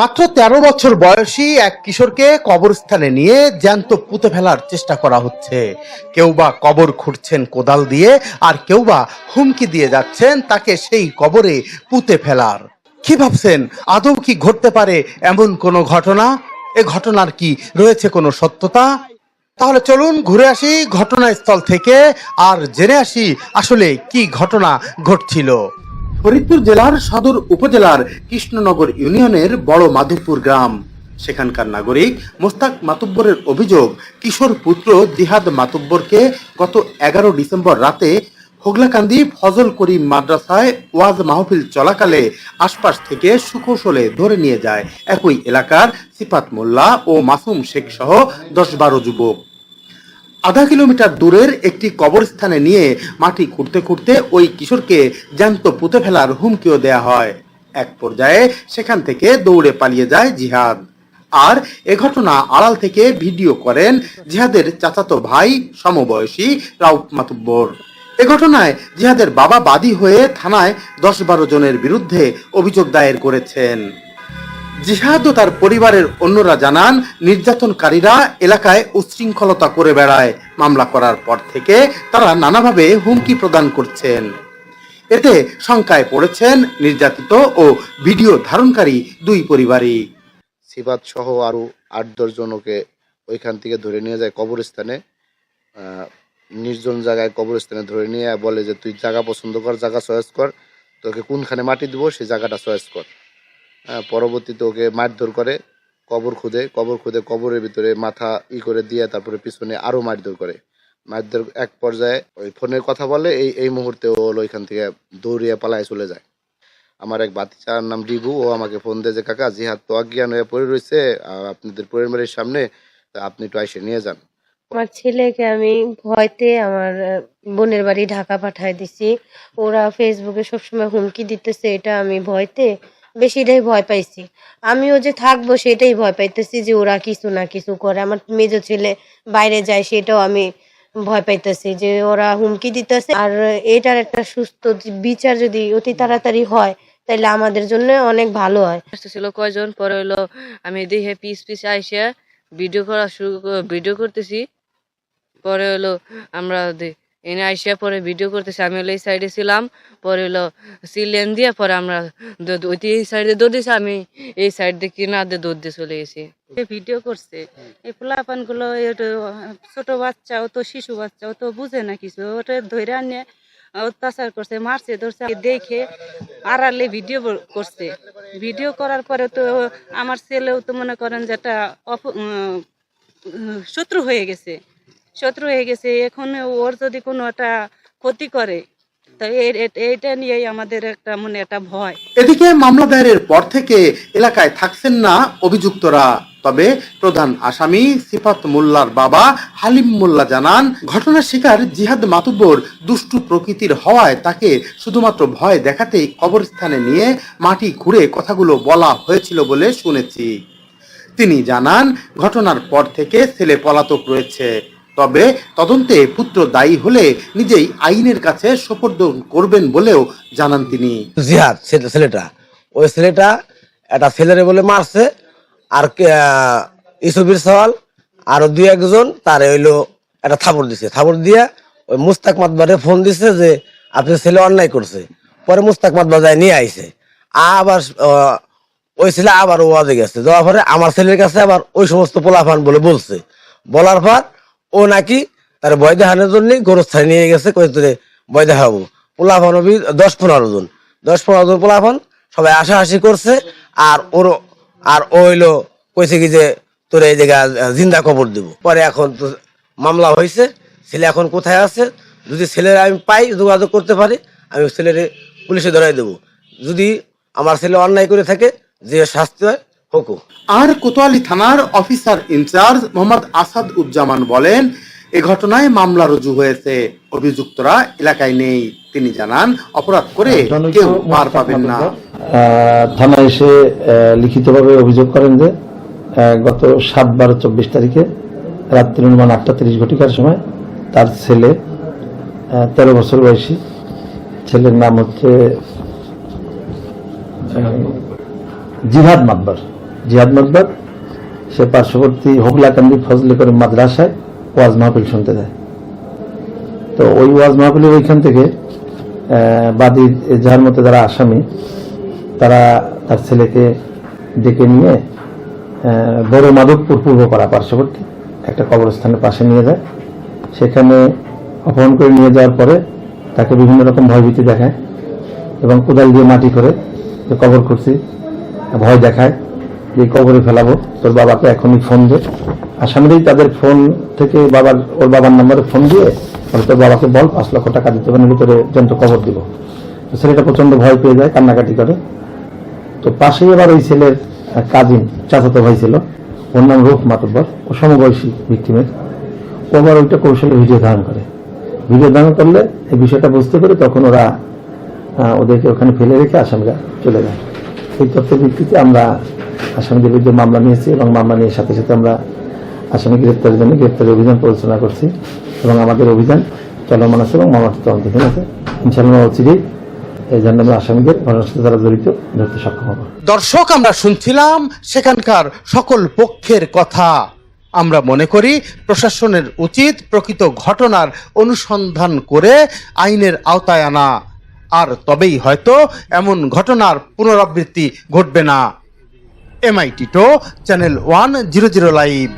মাত্র তেরো বছর বয়সী এক কিশোরকে কবরস্থানে নিয়ে জ্যান্ত পুঁতে ফেলার চেষ্টা করা হচ্ছে। কেউ বা কবর খুঁড়ছেন কোদাল দিয়ে, আর কেউ বা হুমকি দিয়ে যাচ্ছেন তাকে সেই কবরে পুঁতে ফেলার। কি ভাবছেন? আদৌ কি ঘটতে পারে এমন কোনো ঘটনা? এ ঘটনার কি রয়েছে কোনো সত্যতা? তাহলে চলুন ঘুরে আসি ঘটনাস্থল থেকে, আর জেনে আসি আসলে কি ঘটনা ঘটছিল। ফরিদপুর জেলার সদর উপজেলার কৃষ্ণনগর ইউনিয়নের বড় মাধবপুর গ্রাম। সেখানকার নাগরিক মোস্তাক মাতুব্বরের অভিযোগ, কিশোর পুত্র জিহাদ মাতুব্বরকে গত এগারো ডিসেম্বর রাতে হোগলাকান্দি ফজল করিম মাদ্রাসায় ওয়াজ মাহফিল চলাকালে আশপাশ থেকে সুকৌশলে ধরে নিয়ে যায়। একই এলাকার সিফাত মোল্লা ও মাসুম শেখ সহ দশ বারো যুবক। আধা কিলোমিটার দূরের একটি কবরস্থানে নিয়ে মাটি খুঁড়তে খুঁড়তে ওই কিশোরকে জ্যান্ত পুঁতে ফেলার হুমকিও দেয়া হয়। এক পর্যায়ে সেখান থেকে দৌড়ে পালিয়ে যায় জিহাদ। আর এ ঘটনা আড়াল থেকে ভিডিও করেন জিহাদের চাচাতো ভাই, সমবয়সী রাউফ মাতুব্বর। এ ঘটনায় জিহাদের বাবা বাদী হয়ে থানায় দশ বারো জনের বিরুদ্ধে অভিযোগ দায়ের করেছেন। জিহাদ ও তার পরিবারের অন্যরা জানান, নির্যাতনকারীরা এলাকায় উচ্ছৃঙ্খলতা করে বেড়ায়। মামলা করার পর থেকে তারা নানাভাবে হুমকি প্রদান করছেন। এতে শঙ্কায় পড়েছেন নির্যাতিত ও ভিডিও ধারণকারী দুই পরিবারই। সিবাত সহ আরও আট দশ জনকে ওইখান থেকে ধরে নিয়ে যায় কবরস্থানে। নির্জন জায়গায় কবরস্থানে ধরে নিয়ে বলে যে, তুই জায়গা পছন্দ কর, জায়গা চয়েস কর, তোকে কোনখানে মাটি দিব, সেই জায়গাটা চয়েস কর। পরবর্তীতে ওকে মারধর করে, কবর খুদে কবর খুদে কবরের ভিতরে মাথা ই করে দিয়ে তারপরে পিছনে আরও মারধর করে। মারধর এক পর্যায়ে ওই ফোনের কথা বলে, এই এই মুহূর্তে ও হলো ওইখান থেকে দৌড়িয়ে পালায় চলে যায়। আমার এক বাতিচার নাম ডিবু ও আমাকে ফোন দিয়ে যে, কাকা, জিহাদ তো অজ্ঞান হয়ে পড়ে রয়েছে আপনাদের পরিবারের সামনে আপনি একটু এসে নিয়ে যান। আমার ছেলেকে আমি ভয়তে আমার বোনের বাড়ি ঢাকা পাঠায় দিছি। ওরা ফেসবুকে সবসময় হুমকি দিতেছে, এটা আমি ভয়তে বেশিটাই ভয় পাইছি। আমিও যে থাকব সেটাই ভয় পাইতেছি যে ওরা কিছু না কিছু করে। আমার মেজো ছেলে বাইরে যায় সেটাও আমি ভয় পাইতেছি যে ওরা হুমকি দিতেছে। আর এটার একটা সুস্থ বিচার যদি অতি তাড়াতাড়ি হয় তাহলে আমাদের জন্য অনেক ভালো হয়। ছিল কয়জন? পরে হলো আমি দেখে পিস পিস আইসে ভিডিও করা শুরু ভিডিও করতেছি। পরে হলো আমরা এনে আইসা পরে ভিডিও করতেছি, আমি হলো এই সাইডে ছিলাম, পরে হলো সিলেন দিয়ে পরে আমরা ওই এই সাইডে দৌড় দিয়েছি আমি এই সাইড দিয়ে কিনা দিয়ে দৌড় দিয়ে চলে গেছি। ভিডিও করছে, এই পোলাপানগুলো ছোট বাচ্চা, ও তো শিশু বাচ্চা, ও তো বুঝে না কিছু ওটা ধরে আনিয়ে অত্যাচার করছে, মারছে, ধরছে দেখে আড়ালে ভিডিও করছে। ভিডিও করার পরে তো আমার ছেলেও তো মনে করেন যে একটা শত্রু হয়ে গেছে। শত্রু হয়ে গেছে, এখন ওর যদি কোনো একটা ক্ষতি করে এইটা নিয়েই আমাদের একটা মনে একটা ভয়। এদিকে পর থেকে এলাকায় থাকছেন না অভিযুক্তরা, তবে প্রধান আসামি মোল্লার বাবা হালিম মোল্লা জানান, ঘটনার শিকার জিহাদ দুষ্টু প্রকৃতির হওয়ায় তাকে শুধুমাত্র ভয় দেখাতেই কবরস্থানে নিয়ে মাটি খুঁড়ে কথাগুলো বলা হয়েছিল বলে শুনেছি। তিনি জানান, ঘটনার পর থেকে ছেলে পলাতক রয়েছে। তবে তদন্তে পুত্র দায়ী হলে নিজেই আইনের কাছে সোপর্দ করবেন বলেও জানান তিনি। জিহাদ ছেলেটা। ওই ছেলেটা একটা ছেলেরে বলে মারছে, আর ইসুফির সওয়াল, আরও দুই একজন তার হইল একটা থাপড় দিছে। থাপড় দিয়ে ওই মুস্তাক মাতবারে ফোন দিছে যে, আপনার ছেলে অন্যায় করছে। পরে মুস্তাক মাতবা যায় নিয়ে আইছে। আবার ওই ছেলে আবার ওয়াজে গেছে। যাওয়ার পরে আমার ছেলের কাছে আবার ওই সমস্ত পোলাফান বলে বলছে। বলার পর ও নাকি তার ভয় দেখানোর জন্য গোরস্থানে নিয়ে গেছে তোরে ভয় দেখাবো পোলাফান দশ পনেরো জন। দশ পনেরো জন পোলাফন সবাই হাসাহাসি করছে, আর ওর, আর ও হইল কইছে কি যে তোর এই জায়গা জিন্দা কবর দিব। পরে এখন তো মামলা হয়েছে ছেলে এখন কোথায় আছে? যদি ছেলের আমি পাই, যোগাযোগ করতে পারি, আমি ছেলের পুলিশে ধরাই দেবো। যদি আমার ছেলে অন্যায় করে থাকে, যে শাস্তি হয় আর কোতোয়ালি থানার officer in charge Mohammad Asad Uzzaman বলেন এ ঘটনায় মামলা রুজু হয়েছে। অভিযুক্তরা এলাকায় নেই তিনি জানান অপরাধ করে কেউ পার পাবেন না। থানায় এসে লিখিতভাবে অভিযোগ করেন যে গত সাত বারো চব্বিশ তারিখে রাত্রি অনুমান আটটা তিরিশ ঘটিকার সময় তার ছেলে তেরো বছর বয়সী ছেলের নাম হচ্ছে জিহাদ মাতবার। জিয়াদ মকবর সে পার্শ্ববর্তী হোগলাকান্দি ফজলে করিম মাদ্রাসায় ওয়াজ মাহফিল শুনতে যায়। তো ওই ওয়াজ মাহফিলের ওইখান থেকে বাদী যার মতো যারা আসামি, তারা তার ছেলেকে ডেকে নিয়ে বড় মাধবপুর পূর্বপাড়া পার্শ্ববর্তী একটা কবরস্থানের পাশে নিয়ে যায়। সেখানে অপহরণ করে নিয়ে যাওয়ার পরে তাকে বিভিন্ন রকম ভয়ভীতি দেখায় এবং কোদাল দিয়ে মাটি করে কবর করছি ভয় দেখায়। যে কবরে ফেলাবো। তোর বাবাকে এখনই ফোন দে। আসামিরাই তাদের ফোন থেকে বাবার ওর বাবার নম্বরে ফোন দিয়ে বলে তোর বাবাকে বল, পাঁচ লক্ষ টাকা দিতে পারেন ভিতরে জ্যান্ত কবর দিব। তো ছেলেটা প্রচণ্ড ভয় পেয়ে যায়, কান্নাকাটি করে। তো পাশেই আবার ওই ছেলের কাজিন, চাচাতো ভাই ছিল। ওর নাম রূপ মাতব্বর। ও সমবয়সী ভিক্টিমের ও আবার ওইটা কৌশলে ভিডিও ধারণ করে। ভিডিও ধারণ করলে এই বিষয়টা বুঝতে পেরে তখন ওরা ওদেরকে ওখানে ফেলে রেখে আসামিরা চলে যায়। এই তথ্যের ভিত্তিতে আমরা আসামিদের বিরুদ্ধে মামলা নিয়েছি এবং মামলা নিয়ে সাথে সাথে আমরা আসামি গ্রেপ্তারের জন্য গ্রেপ্তারের অভিযান পরিচালনা করছি এবং আমাদের অভিযান চলমান আছে এবং মামলাটি তদন্তাধীন আছে। ইনশাআল্লাহ অচিরেই এই জন্য জড়িত দর্শক, আমরা শুনছিলাম সেখানকার সকল পক্ষের কথা। আমরা মনে করি প্রশাসনের উচিত প্রকৃত ঘটনার অনুসন্ধান করে আইনের আওতায় আনা। আর তবেই হয়তো এমন ঘটনার পুনরাবৃত্তি ঘটবে না। এমআই টো channel one zero zero live